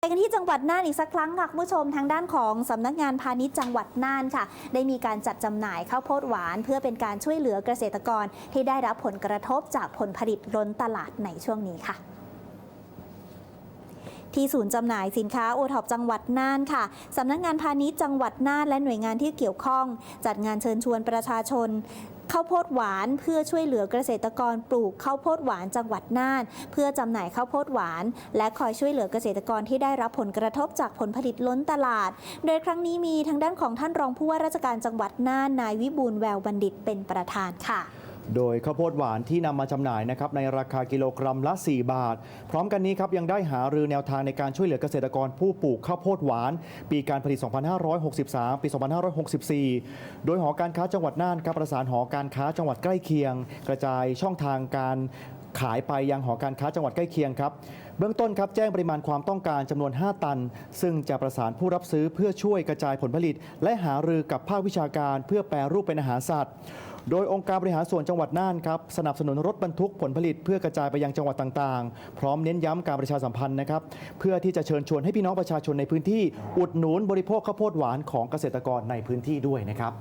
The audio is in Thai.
ไปกันที่จังหวัดน่านอีกสักครั้งค่ะคุณผู้ชมทางด้านของสำนักงานพาณิชย์จังหวัดน่านค่ะ ได้มีการจัดจำหน่ายข้าวโพดหวาน เพื่อเป็นการช่วยเหลือเกษตรกรที่ได้รับผลกระทบจากผลผลิตล้นตลาดในช่วงนี้ค่ะที่ศูนย์จำหน่ายสินค้าโอท็อปจังหวัดน่านค่ะสำนักงานพาณิชย์จังหวัดน่านและหน่วยงานที่เกี่ยวข้อง จัดงานเชิญชวนประชาชน ข้าวโพดหวานเพื่อช่วยเหลือเกษตรกรปลูกข้าวโพดหวานจังหวัดน่าน เพื่อจำหน่ายข้าวโพดหวาน และคอยช่วยเหลือเกษตรกรที่ได้รับผลกระทบจากผลผลิตล้นตลาด โดยครั้งนี้มีทางด้านของท่านรองผู้ว่าราชการจังหวัดน่านนายวิบูลแววบัณฑิตเป็นประธานค่ะ โดยข้าวโพดหวานที่นำมาจำหน่ายนะครับในราคากิโลกรัมละ 4 บาท พร้อมกันนี้ครับยังได้หารือแนวทางในการช่วยเหลือเกษตรกรผู้ปลูกข้าวโพดหวาน ปีการผลิต 2563 ปี 2564 โดยหอการค้าจังหวัดน่านครับประสานหอการค้าจังหวัดใกล้เคียง กระจายช่องทางการ ขายไปยังหอการค้าจังหวัดใกล้เคียงครับ เบื้องต้นครับแจ้งปริมาณความต้องการจำนวน 5 ตัน ซึ่งจะประสานผู้รับซื้อเพื่อช่วยกระจายผลผลิต และหารือกับภาควิชาการ เพื่อแปรรูปเป็นอาหารสัตว์โดยองค์การบริหารส่วนจังหวัดน่านครับสนับสนุนรถบรรทุกผลผลิตเพื่อกระจายไปยังจังหวัดต่างๆ พร้อมเน้นย้ำการประชาสัมพันธ์นะครับเพื่อที่จะเชิญชวนให้พี่น้องประชาชนในพื้นที่ อุดหนุนบริโภคข้าวโพดหวานของเกษตรกรในพื้นที่ด้วยนะครับ